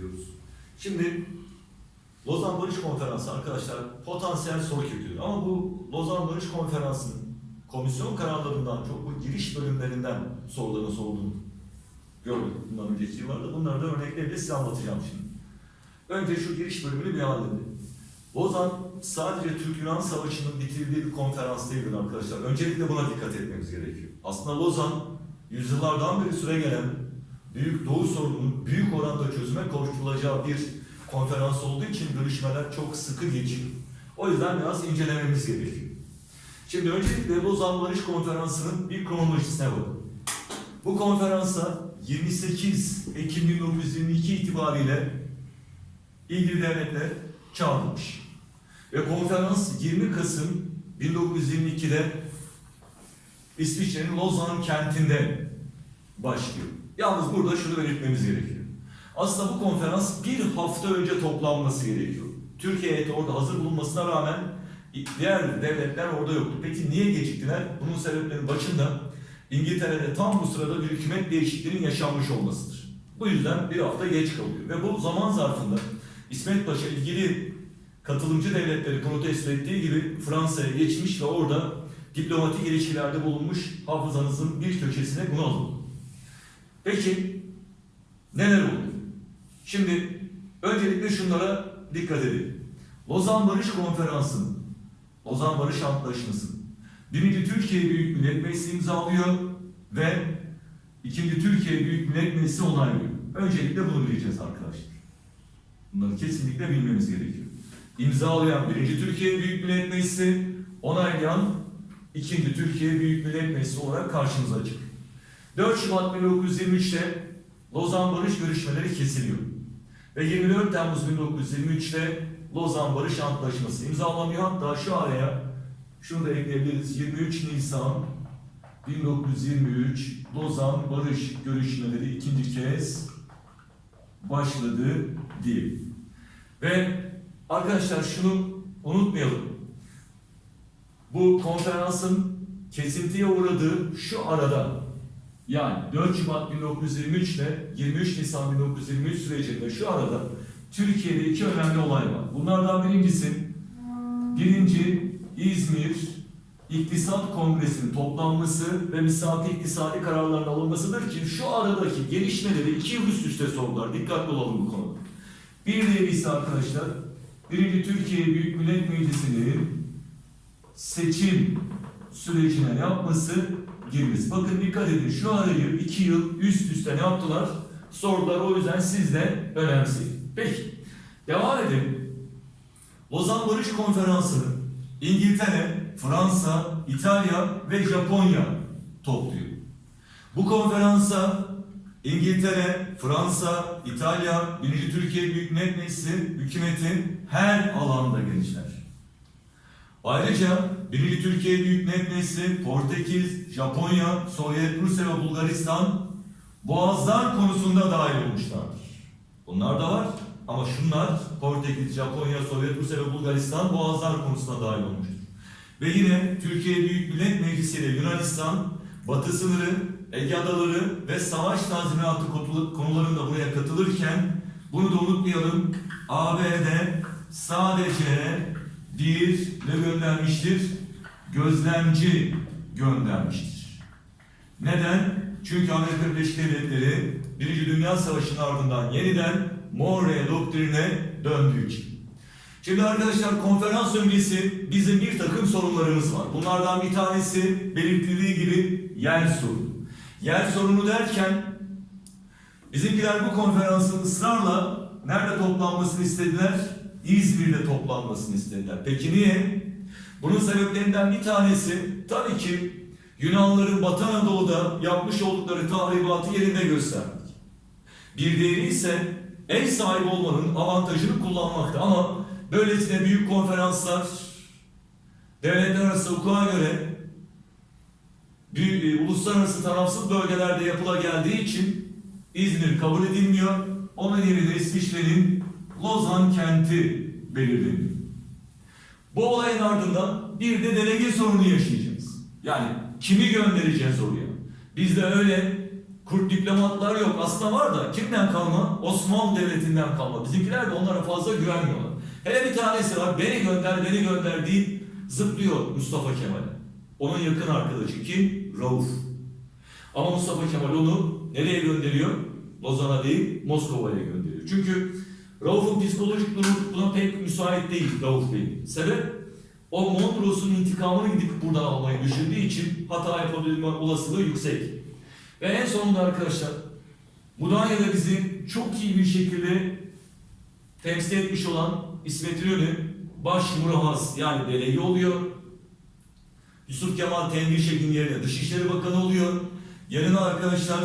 diyoruz. Şimdi Lozan Barış Konferansı arkadaşlar potansiyel soru köküdür. Ama bu Lozan Barış Konferansı'nın komisyon kararlarından çok bu giriş bölümlerinden soruların sorulduğunu gördük bundan önceki yıllarda. Bunları da örnekleriyle size anlatacağım şimdi. Önce şu giriş bölümünü bir halledelim. Lozan sadece Türk-Yunan Savaşı'nın bitirdiği bir konferans değildir arkadaşlar. Öncelikle buna dikkat etmemiz gerekiyor. Aslında Lozan yüzyıllardan beri süre gelen Büyük Doğu sorununun büyük oranda çözüme kavuşturulacağı bir konferans olduğu için görüşmeler çok sıkı geçiyor. O yüzden biraz incelememiz gerekiyor. Şimdi öncelikle Lozan Barış Konferansı'nın bir kronolojisine bakalım. Bu konferansa 28 Ekim 1922 itibariyle ilgili devletler çağrılmış. Ve konferans 20 Kasım 1922'de İsviçre'nin Lozan kentinde başlıyor. Yalnız burada şunu belirtmemiz gerekiyor. Aslında bu konferans bir hafta önce toplanması gerekiyor. Türkiye heyeti orada hazır bulunmasına rağmen diğer devletler orada yoktu. Peki niye geciktiler? Bunun sebeplerinin başında İngiltere'de tam bu sırada bir hükümet değişikliğinin yaşanmış olmasıdır. Bu yüzden bir hafta geç kalıyor. Ve bu zaman zarfında İsmet Paşa ilgili katılımcı devletleri protesto ettiği gibi Fransa'ya geçmiş ve orada diplomatik ilişkilerde bulunmuş hafızanızın bir köşesine bunu alın. Peki neler oluyor? Şimdi öncelikle şunlara dikkat edin. Lozan Barış Konferansı'nın, Lozan Barış Antlaşması'nın birinci Türkiye Büyük Millet Meclisi imzalıyor ve ikinci Türkiye Büyük Millet Meclisi onaylıyor. Öncelikle bunu bileceğiz arkadaşlar. Bunları kesinlikle bilmemiz gerekiyor. İmzalayan birinci Türkiye Büyük Millet Meclisi, onaylayan ikinci Türkiye Büyük Millet Meclisi olarak karşımıza çıkıyor. 4 Şubat 1923'te Lozan Barış görüşmeleri kesiliyor. Ve 24 Temmuz 1923'te Lozan Barış Antlaşması imzalanıyor. Hatta şu araya şunu da ekleyebiliriz. 23 Nisan 1923 Lozan Barış görüşmeleri ikinci kez başladı diye. Ve arkadaşlar şunu unutmayalım. Bu konferansın kesintiye uğradığı şu arada yani 4 Şubat 1923 ile 23 Nisan 1923 sürecinde şu arada Türkiye'de iki önemli olay var. Bunlardan birincisi birinci İzmir İktisat Kongresi'nin toplanması ve misaki iktisadi kararların alınmasıdır ki şu aradaki gelişmeleri iki yıl üst üste sordular. Dikkatli olalım bu konuda. Bir diğeri ise arkadaşlar birinci Türkiye Büyük Millet Meclisi'nin seçim sürecine yapması girmesi. Bakın dikkat edin şu arayı iki yıl üst üste ne yaptılar? Sordular o yüzden siz de önemseyin. Peki devam edelim. Lozan Barış Konferansı'nı İngiltere, Fransa, İtalya ve Japonya topluyor. Bu konferansa İngiltere, Fransa, İtalya, 1. Türkiye Büyük Millet Meclisi hükümetin her alanda gençler. Ayrıca 1. Türkiye Büyük Millet Meclisi, Portekiz, Japonya, Sovyet, Rusya ve Bulgaristan boğazlar konusunda dahil olmuşlardır. Bunlar da var ama şunlar Portekiz, Japonya, Sovyet, Rusya ve Bulgaristan boğazlar konusunda dahil olmuştur. Ve yine Türkiye Büyük Millet Meclisi ile Yunanistan, Batı sınırı, Ege Adaları ve savaş tazminatı konularında buraya katılırken bunu da unutmayalım. ABD sadece bir ne göndermiştir? Gözlemci göndermiştir. Neden? Çünkü Amerika Birleşik Devletleri Birinci Dünya Savaşı'nın ardından yeniden Monroe doktrine döndüğü için. Şimdi arkadaşlar konferans öncesi bizim bir takım sorunlarımız var. Bunlardan bir tanesi belirtildiği gibi yer sorunu. Yer sorunu derken bizimkiler bu konferansın ısrarla nerede toplanmasını istediler? İzmir'de toplanmasını istediler. Peki niye? Bunun sebeplerinden bir tanesi tabii ki Yunanlıların Batı Anadolu'da yapmış oldukları tahribatı yerinde göstermek. Bir diğeri ise ev sahibi olmanın avantajını kullanmakta ama böylesine büyük konferanslar devletler arası hukuka göre büyük, e, uluslararası tarafsız bölgelerde yapıla geldiği için İzmir kabul edilmiyor. Onun yerine İsviçre'nin Lozan kenti belirleniyor. Bu olayın ardından bir de delege sorunu yaşayacağız. Yani kimi göndereceğiz oraya? Bizde öyle Kurt diplomatlar yok. Aslında var da kimden kalma? Osmanlı Devleti'nden kalma. Bizimkiler de onlara fazla güvenmiyorlar. Hele bir tanesi var. Beni gönder, beni gönder deyip zıplıyor Mustafa Kemal. Onun yakın arkadaşı kim? Rauf. Ama Mustafa Kemal onu nereye gönderiyor? Lozan'a değil, Moskova'ya gönderiyor. Çünkü Rauf'un psikolojik durumu buna pek müsait değil Rauf Bey. Sebep o Mondros'un intikamını gidip buradan almayı düşündüğü için hata yapabilme olasılığı yüksek. Ve en sonunda arkadaşlar Mudanya'da bizi çok iyi bir şekilde temsil etmiş olan İsmet İnönü baş murahas yani delege oluyor. Yusuf Kemal Tengişek'in yerine Dışişleri Bakanı oluyor. Yanına arkadaşlar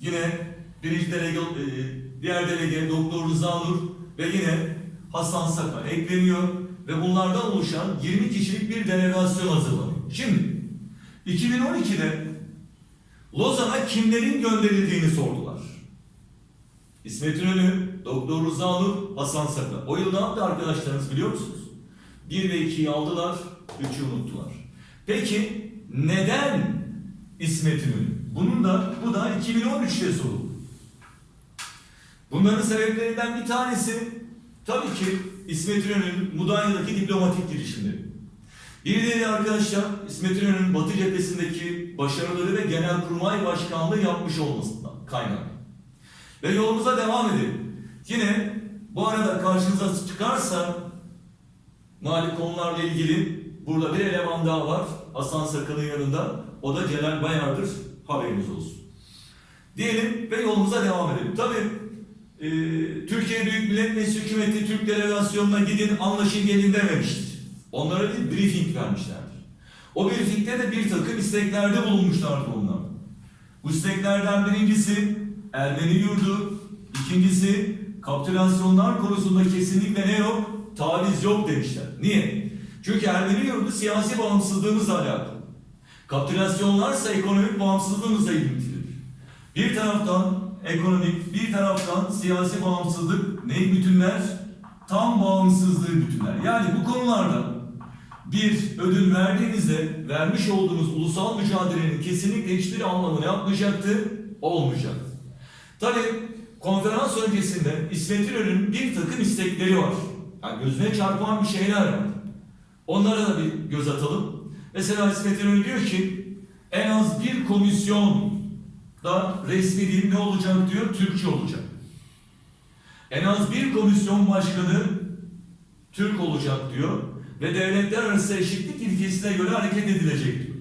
yine birinci delege, e, diğer delege Doktor Rıza Nur ve yine Hasan Sakar ekleniyor ve bunlardan oluşan 20 kişilik bir delegasyon hazırlanıyor. Şimdi 2012'de Lozan'a kimlerin gönderildiğini sordular. İsmet İnönü, Doktor Rıza Nur, Hasan Sakar. O yıl ne yaptı arkadaşlarınız biliyor musunuz? 1 ve 2'yi aldılar, 3'ü unuttular. Peki neden İsmet İnönü? Bunun da bu da 2013'te soruldu. Bunların sebeplerinden bir tanesi tabii ki İsmet İnönü'nün Mudanya'daki diplomatik girişimleri. Bir diğeri arkadaşlar İsmet İnönü'nün Batı cephesindeki başarıları ve Genelkurmay Başkanlığı yapmış olmasından kaynak. Ve yolumuza devam edelim. Yine bu arada karşınıza çıkarsa mali konularla ilgili burada bir eleman daha var. Hasan Sakal'ın yanında. O da Celal Bayar'dır. Haberiniz olsun. Diyelim ve yolumuza devam edelim. Tabii e, Türkiye Büyük Millet Meclisi Hükümeti Türk Delegasyonuna gidin anlaşın gelin dememiştir. Onlara bir briefing vermişlerdir. O briefingde de bir takım isteklerde bulunmuşlardı onlar. Bu isteklerden birincisi Ermeni yurdu, ikincisi kapitülasyonlar konusunda kesinlikle ne yok? Taviz yok demişler. Niye? Çünkü Ermeni yurdu siyasi bağımsızlığımızla alakalı. Kapitülasyonlarsa ekonomik bağımsızlığımızla ilintilidir. Bir taraftan ekonomik, bir taraftan siyasi bağımsızlık neyi bütünler? Tam bağımsızlığı bütünler. Yani bu konularda bir ödül verdiğinizde vermiş olduğunuz ulusal mücadelenin kesinlikle hiçbir anlamı ne yapmayacaktı? Olmayacaktı. Tabi konferans öncesinde İsmet İnönü'nün bir takım istekleri var. Yani gözüne çarpan bir şeyler var. Onlara da bir göz atalım. Mesela İsmet İnönü diyor ki en az bir komisyon da resmi dil ne olacak diyor? Türkçe olacak. En az bir komisyon başkanı Türk olacak diyor ve devletler arası eşitlik ilkesine göre hareket edilecek diyor.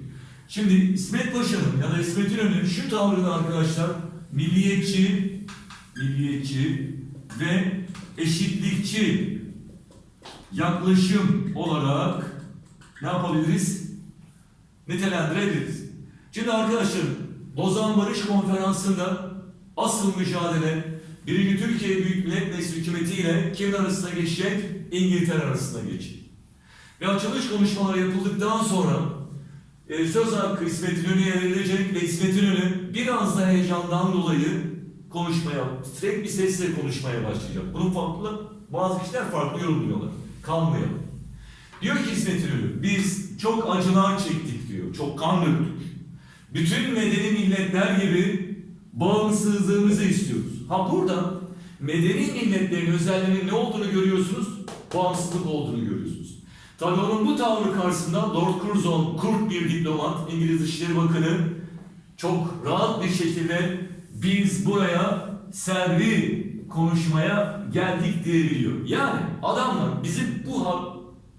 Şimdi İsmet Paşa'nın ya da İsmet İnönü'nün şu tavrını arkadaşlar milliyetçi, milliyetçi ve eşitlikçi yaklaşım olarak ne yapabiliriz? Nitelendirebiliriz. Şimdi arkadaşlar Lozan Barış Konferansı'nda asıl mücadele birinci Türkiye Büyük Millet Meclisi hükümeti ile kimin arasında geçecek? İngiltere arasında geçecek. Ve açılış konuşmaları yapıldıktan sonra e, söz hakkı İsmet İnönü'ye verilecek ve İsmet İnönü biraz da heyecandan dolayı konuşmaya, titrek bir sesle konuşmaya başlayacak. Bunun farklı, bazı kişiler farklı yorumluyorlar. Kalmayalım. Diyor ki İsmet İnönü, biz çok acılar çektik diyor, çok kan döktük. Bütün medeni milletler gibi bağımsızlığımızı istiyoruz. Ha burada medeni milletlerin özelliğinin ne olduğunu görüyorsunuz? Bağımsızlık olduğunu görüyorsunuz. Tabii onun bu tavrı karşısında Lord Curzon, kurt bir diplomat, İngiliz Dışişleri Bakanı çok rahat bir şekilde biz buraya servi konuşmaya geldik diyebiliyor. Yani adamlar bizim bu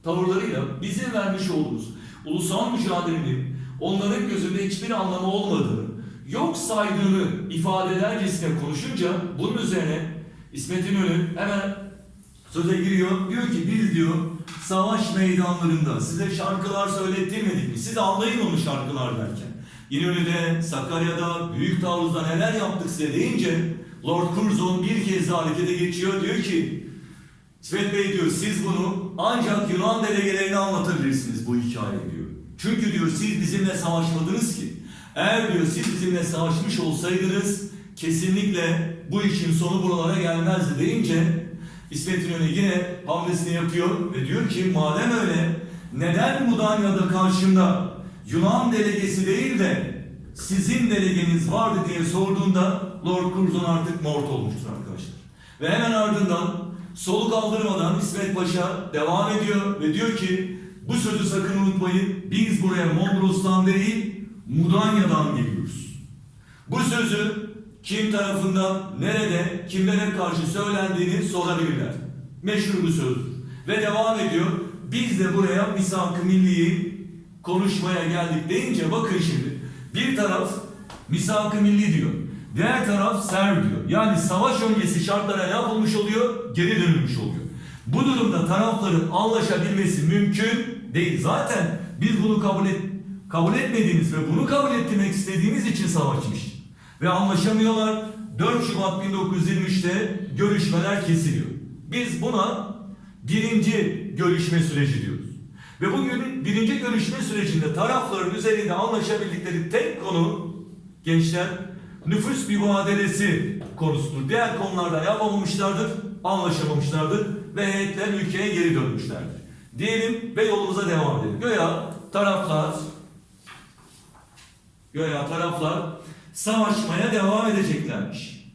tavırlarıyla bizim vermiş olduğumuz ulusal mücadelenin onların gözünde hiçbir anlamı olmadığını, yok saydığını ifade edercesine konuşunca bunun üzerine İsmet İnönü hemen söze giriyor. Diyor ki biz diyor savaş meydanlarında size şarkılar söylettirmedik mi? Siz anlayın onu şarkılar derken. İnönü'de, Sakarya'da, Büyük Taarruz'da neler yaptık size deyince Lord Curzon bir kez daha harekete geçiyor. Diyor ki İsmet Bey diyor siz bunu ancak Yunan delegelerine anlatabilirsiniz bu hikayeyi. Çünkü diyor siz bizimle savaşmadınız ki. Eğer diyor siz bizimle savaşmış olsaydınız kesinlikle bu işin sonu buralara gelmezdi deyince İsmet İnönü yine hamlesini yapıyor ve diyor ki madem öyle neden Mudanya'da karşımda Yunan delegesi değil de sizin delegeniz vardı diye sorduğunda Lord Curzon artık mort olmuştur arkadaşlar. Ve hemen ardından soluk aldırmadan İsmet Paşa devam ediyor ve diyor ki bu sözü sakın unutmayın biz buraya Mondros'tan değil Mudanya'dan geliyoruz. Bu sözü kim tarafından, nerede, kimlere karşı söylendiğini sorabilirler. Meşhur bir sözdür. Ve devam ediyor. Biz de buraya misak-ı milliyi konuşmaya geldik deyince bakın şimdi. Bir taraf misak-ı milli diyor. Diğer taraf serv diyor. Yani savaş öncesi şartlara yapılmış oluyor? Geri dönülmüş oluyor. Bu durumda tarafların anlaşabilmesi mümkün değil. Zaten biz bunu kabul et, kabul etmediğimiz ve bunu kabul ettirmek istediğimiz için savaşmış. Ve anlaşamıyorlar. 4 Şubat 1923'te görüşmeler kesiliyor. Biz buna birinci görüşme süreci diyoruz. Ve bugün birinci görüşme sürecinde tarafların üzerinde anlaşabildikleri tek konu gençler nüfus mübadelesi konusudur. Diğer konularda yapamamışlardır, anlaşamamışlardır ve heyetler ülkeye geri dönmüşlerdir. Diyelim ve yolumuza devam edelim. Göya taraflar Göya taraflar savaşmaya devam edeceklermiş.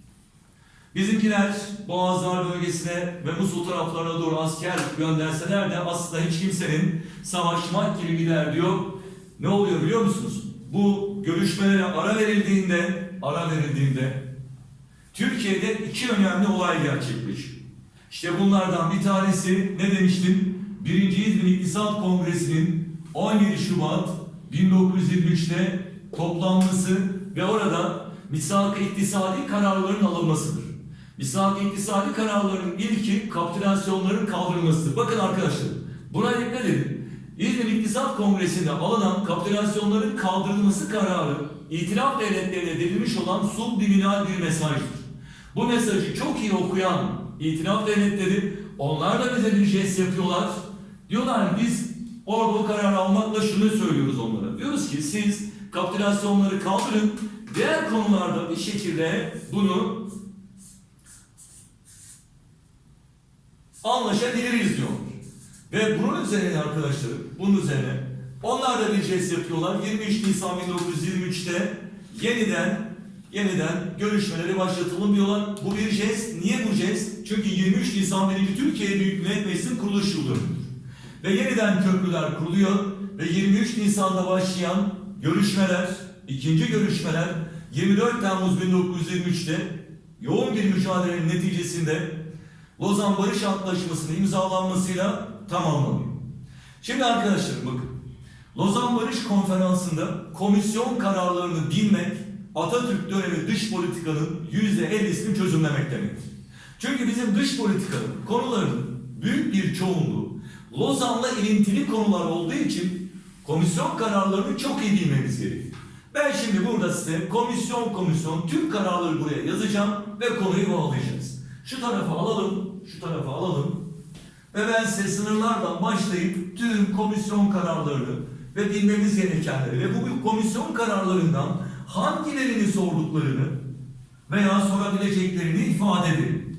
Bizimkiler Boğazlar bölgesine ve Musul taraflarına doğru asker gönderseler de aslında hiç kimsenin savaşmak gibi gider diyor. Ne oluyor biliyor musunuz? Bu görüşmelere ara verildiğinde, ara verildiğinde Türkiye'de iki önemli olay gerçekleşiyor. İşte bunlardan bir tanesi ne demiştim? Birinci İzmir İktisat Kongresi'nin 17 Şubat 1923'te toplanması ve orada misak-ı iktisadi kararların alınmasıdır. Misak-ı iktisadi kararların ilki kapitülasyonların kaldırılmasıdır. Bakın arkadaşlar buna dikkat edin. İzmir İktisat Kongresi'nde alınan kapitülasyonların kaldırılması kararı itilaf devletlerine verilmiş olan subliminal bir mesajdır. Bu mesajı çok iyi okuyan itilaf devletleri onlar da bize bir jest yapıyorlar. Diyorlar biz orada o kararı almakla şunu söylüyoruz onlara. Diyoruz ki siz kapitülasyonları kaldırın. Diğer konularda bir şekilde bunu anlaşabiliriz diyor. Ve bunun üzerine arkadaşlarım, bunun üzerine onlar da bir jest yapıyorlar. 23 Nisan 1923'te yeniden yeniden görüşmeleri başlatalım diyorlar. Bu bir jest. Niye bu jest? Çünkü 23 Nisan 1. Türkiye Büyük Millet Meclisi'nin kuruluş yılı. Ve yeniden köprüler kuruluyor ve 23 Nisan'da başlayan görüşmeler, ikinci görüşmeler 24 Temmuz 1923'te yoğun bir mücadelenin neticesinde Lozan Barış Antlaşması'nın imzalanmasıyla tamamlanıyor. Şimdi arkadaşlar bakın. Lozan Barış Konferansı'nda komisyon kararlarını bilmek Atatürk dönemi dış politikanın %50'sini çözümlemek demektir. Çünkü bizim dış politikanın konularının büyük bir çoğunluğu Lozan'la ilintili konular olduğu için komisyon kararlarını çok iyi bilmemiz gerekiyor. Ben şimdi burada size komisyon komisyon tüm kararları buraya yazacağım ve konuyu bağlayacağız. Şu tarafa alalım, şu tarafa alalım. Ve ben size sınırlardan başlayıp tüm komisyon kararlarını ve bilmemiz gerekenleri ve bu komisyon kararlarından hangilerini sorduklarını veya sorabileceklerini ifade edelim.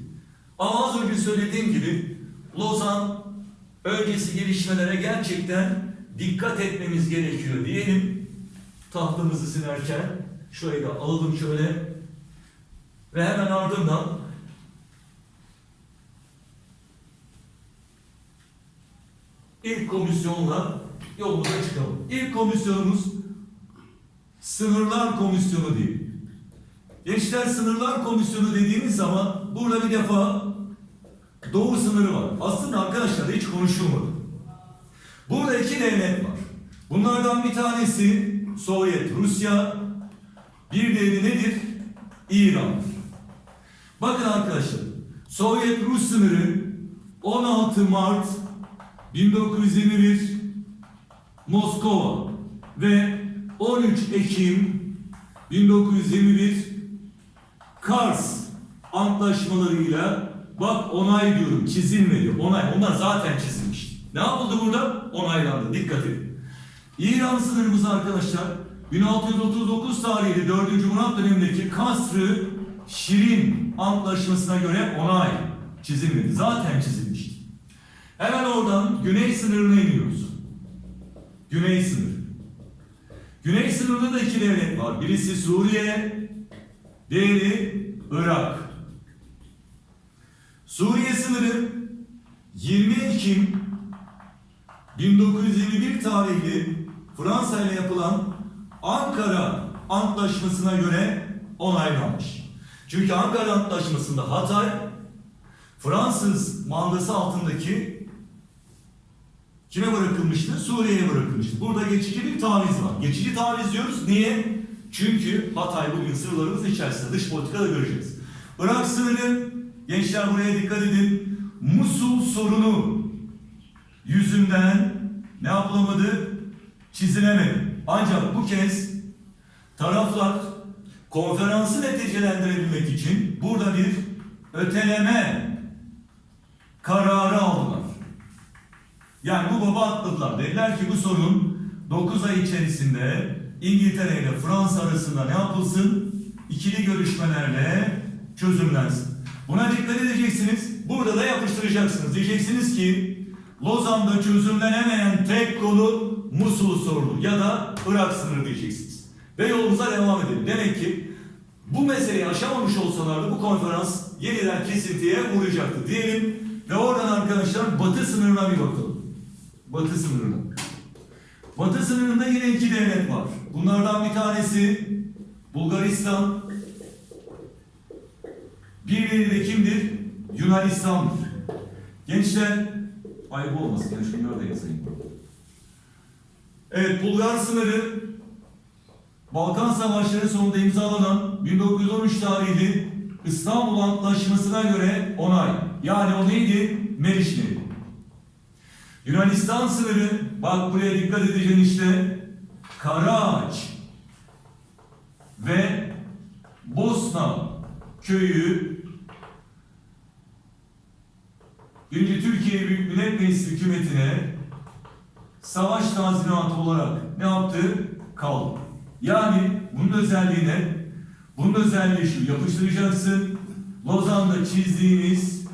Ama az önce söylediğim gibi Lozan öncesi gelişmelere gerçekten dikkat etmemiz gerekiyor diyelim. Tahtımızı silerken şurayı da alalım şöyle ve hemen ardından ilk komisyonla yolumuza çıkalım. İlk komisyonumuz Sınırlar Komisyonu değil. Gençler Sınırlar Komisyonu dediğimiz zaman burada bir defa doğu sınırı var. Aslında arkadaşlar hiç konuşulmadı. Burada iki devlet var. Bunlardan bir tanesi Sovyet Rusya, bir diğeri nedir? İran'dır. Bakın arkadaşlar, Sovyet Rus sınırı 16 Mart 1921 Moskova ve 13 Ekim 1921 Kars antlaşmalarıyla bak onay diyorum çizilmedi. Onay. Onlar zaten çizilmişti. Ne yapıldı burada? Onaylandı. Dikkat edin. İran sınırımız arkadaşlar 1639 tarihli 4. Murat dönemindeki Kasrı Şirin antlaşmasına göre onay çizilmedi. Zaten çizilmişti. Hemen oradan güney sınırına iniyoruz. Güney sınır. Güney sınırında da iki devlet var. Birisi Suriye, diğeri Irak. Suriye sınırı 20 Ekim 1921 tarihli Fransa ile yapılan Ankara Antlaşması'na göre onaylanmış. Çünkü Ankara Antlaşması'nda Hatay Fransız mandası altındaki kime bırakılmıştı? Suriye'ye bırakılmıştı. Burada geçici bir taviz var. Geçici taviz diyoruz. Niye? Çünkü Hatay bugün sınırlarımız içerisinde. Dış politikada göreceğiz. Irak sınırı, gençler buraya dikkat edin. Musul sorunu yüzünden ne yapılamadı? Çizilemedi. Ancak bu kez taraflar konferansı neticelendirebilmek için burada bir öteleme kararı aldılar. Yani bu baba atladılar. Dediler ki bu sorun 9 ay içerisinde İngiltere ile Fransa arasında ne yapılsın? İkili görüşmelerle çözümlensin. Buna dikkat edeceksiniz. Burada da yapıştıracaksınız. Diyeceksiniz ki Lozan'da çözümlenemeyen tek konu Musul sorunu ya da Irak sınırı diyeceksiniz. Ve yolumuza devam edelim. Demek ki bu meseleyi aşamamış olsalardı bu konferans yeniden kesintiye uğrayacaktı diyelim. Ve oradan arkadaşlar batı sınırına bir bakalım. Batı sınırına. Batı sınırında yine iki devlet var. Bunlardan bir tanesi Bulgaristan. Diğeri de kimdir? Yunanistan'dır. Gençler, ayıp olmasın ya şunları da yazayım. Evet, Bulgar sınırı Balkan Savaşları sonunda imzalanan 1913 tarihli İstanbul Antlaşması'na göre onay. Yani o neydi? Meriç Nehri. Yunanistan sınırı, bak buraya dikkat edeceksin işte, Karaağaç ve Bosna köyü Birinci Türkiye Büyük Millet Meclisi hükümetine savaş tazminatı olarak ne yaptı? Kaldı. Yani bunun özelliği ne? Bunun özelliği şu, yapıştıracaksın. Lozan'da çizdiğimiz,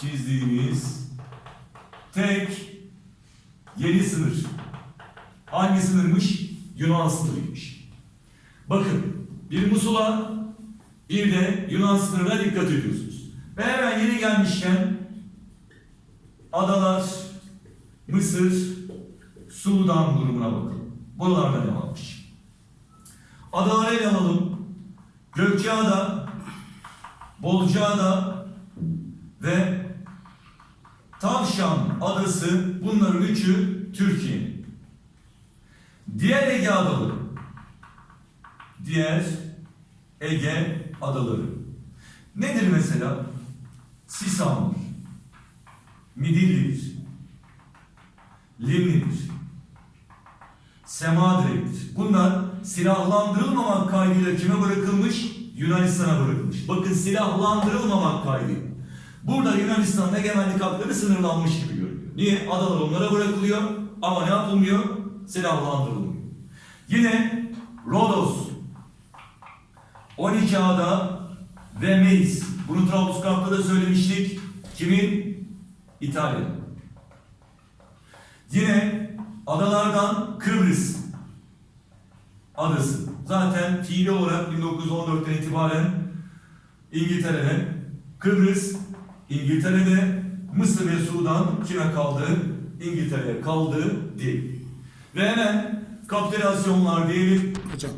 çizdiğimiz tek yeni sınır. Hangi sınırmış? Yunan sınırıymış. Bakın, bir Musul'a bir de Yunan sınırına dikkat ediyorsunuz. Ve hemen yeni gelmişken adalar, Mısır, Sudan durumuna bakın. Buralarda ne varmış? Adaları ele alalım. Gökçeada, Bolcaada ve Tavşan adası bunların üçü Türkiye'nin. Diğer Ege adaları, diğer Ege adaları. Nedir mesela? Sisam'dır, Midilli'dir, Limni'dir, Semadre'dir. Bunlar silahlandırılmamak kaydıyla kime bırakılmış? Yunanistan'a bırakılmış. Bakın silahlandırılmamak kaydıyla. Burada Yunanistan'ın egemenlik hakları sınırlanmış gibi görünüyor. Niye? Adalar onlara bırakılıyor ama ne yapılmıyor? Silahlandırılmıyor. Yine Rodos, 12 ada ve Meis. Bunu Trablusgarp'ta da söylemiştik. Kimin? İtalya. Yine adalardan Kıbrıs adası. Zaten fiili olarak 1914'ten itibaren İngiltere'de, Kıbrıs İngiltere'de, Mısır ve Sudan kime kaldı? İngiltere'ye kaldı değil. Ve hemen kapitülasyonlar diyelim. Hocam